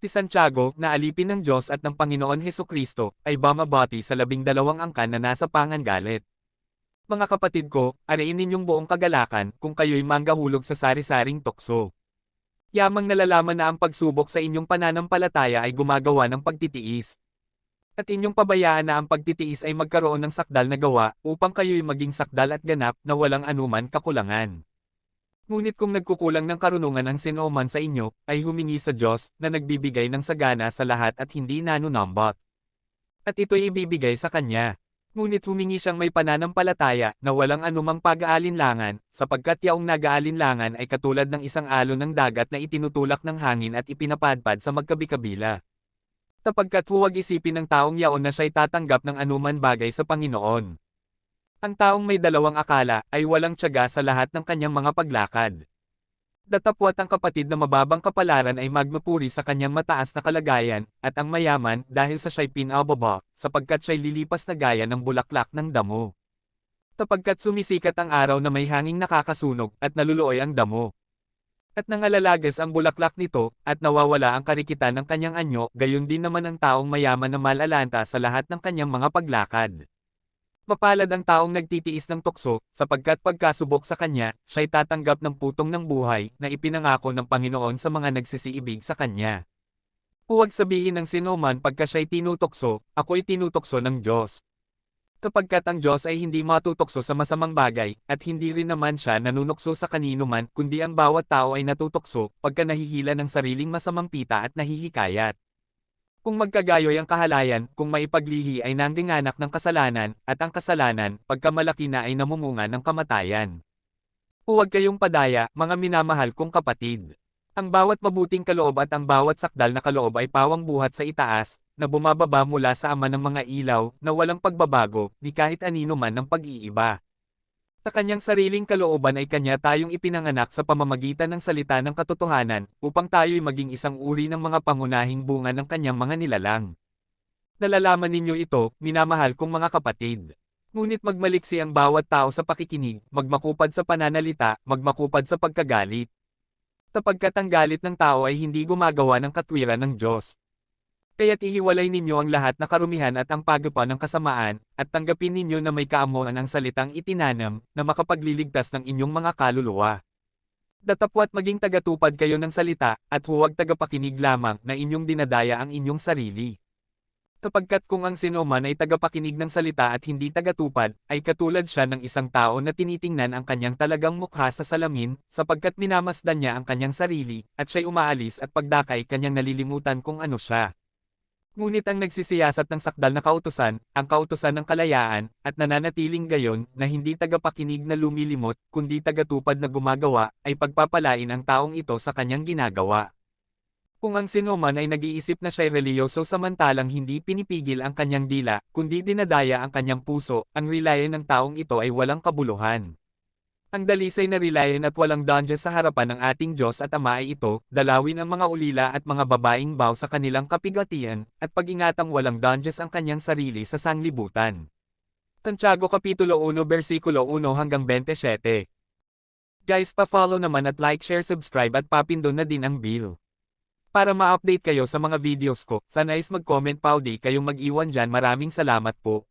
Si Santiago, na alipin ng Diyos at ng Panginoon Heso Kristo, ay bumabati sa labing dalawang angkan na nasa pangangalit. Mga kapatid ko, arayin ninyong buong kagalakan kung kayo'y manggahulog sa sari-saring tukso. Yamang nalalaman na ang pagsubok sa inyong pananampalataya ay gumagawa ng pagtitiis. At inyong pabayaan na ang pagtitiis ay magkaroon ng sakdal na gawa upang kayo'y maging sakdal at ganap na walang anuman kakulangan. Ngunit kung nagkukulang ng karunungan ang sinoman sa inyo, ay humingi sa Diyos na nagbibigay ng sagana sa lahat at hindi nanunambot. At ito'y ibibigay sa Kanya. Ngunit humingi siyang may pananampalataya na walang anumang pag-aalinlangan, sapagkat yaong nag-aalinlangan ay katulad ng isang alon ng dagat na itinutulak ng hangin at ipinapadpad sa magkabikabila. Tapagkat huwag isipin ng taong yaon na siya'y tatanggap ng anuman bagay sa Panginoon. Ang taong may dalawang akala ay walang tiyaga sa lahat ng kanyang mga paglakad. Datapwat ang kapatid na mababang kapalaran ay magmapuri sa kanyang mataas na kalagayan, at ang mayaman dahil sa siya'y pinababa, sapagkat siya'y lilipas na gaya ng bulaklak ng damo. Tapagkat sumisikat ang araw na may hanging nakakasunog at naluluoy ang damo. At nangalalagas ang bulaklak nito, at nawawala ang karikitan ng kanyang anyo, gayon din naman ang taong mayaman na malalanta sa lahat ng kanyang mga paglakad. Mapalad ang taong nagtitiis ng tukso, sapagkat pagkasubok sa kanya, siya'y tatanggap ng putong ng buhay na ipinangako ng Panginoon sa mga nagsisiibig sa kanya. Huwag sabihin ng sinuman pagka siya'y tinutokso, ako'y tinutokso ng Diyos. Sapagkat ang Diyos ay hindi matutokso sa masamang bagay, at hindi rin naman siya nanunokso sa kanino man, kundi ang bawat tao ay natutokso, pagka nahihila ng sariling masamang pita at nahihikayat. Kung magkagayoy ang kahalayan, kung maipaglihi ay nangginganak ng kasalanan, at ang kasalanan, pagkamalaki na ay namumunga ng kamatayan. Huwag kayong padaya, mga minamahal kong kapatid. Ang bawat mabuting kaloob at ang bawat sakdal na kaloob ay pawang buhat sa itaas, na bumababa mula sa ama ng mga ilaw, na walang pagbabago, ni kahit anino man ng pag-iiba. Sa kanyang sariling kalooban ay kanya tayong ipinanganak sa pamamagitan ng salita ng katotohanan, upang tayo'y maging isang uri ng mga pangunahing bunga ng kanyang mga nilalang. Nalalaman ninyo ito, minamahal kong mga kapatid. Ngunit magmaliksi ang bawat tao sa pakikinig, magmakupad sa pananalita, magmakupad sa pagkagalit. Tapagkat ang galit ng tao ay hindi gumagawa ng katwiran ng Diyos. Kaya't ihiwalay ninyo ang lahat na karumihan at ang pagapa ng kasamaan, at tanggapin ninyo na may kaamuan ang salitang itinanam, na makapagliligtas ng inyong mga kaluluwa. Datapwat maging tagatupad kayo ng salita, at huwag tagapakinig lamang na inyong dinadaya ang inyong sarili. Sapagkat kung ang sinoman ay tagapakinig ng salita at hindi tagatupad, ay katulad siya ng isang tao na tinitingnan ang kanyang talagang mukha sa salamin, sapagkat minamasdan niya ang kanyang sarili, at siya'y umaalis at pagdakay kanyang nalilimutan kung ano siya. Ngunit ang nagsisiyasat ng sakdal na kautusan, ang kautusan ng kalayaan, at nananatiling gayon, na hindi tagapakinig na lumilimot, kundi tagatupad na gumagawa, ay pagpapalain ang taong ito sa kanyang ginagawa. Kung ang sinuman ay nag-iisip na siya'y reliyoso samantalang hindi pinipigil ang kanyang dila, kundi dinadaya ang kanyang puso, ang relayan ng taong ito ay walang kabuluhan. Ang dalisay na relayan at walang danja sa harapan ng ating Diyos at Ama ay ito, dalawin ang mga ulila at mga babaeng baw sa kanilang kapigatian, at pag-ingatang walang danjas ang kanyang sarili sa sanglibutan. Santiago Kapitulo 1 versikulo 1 hanggang 27 Guys pa-follow naman at like share subscribe at papindon na din ang bell. Para ma-update kayo sa mga videos ko, sana is mag-comment pa o di kayong mag-iwan dyan maraming salamat po.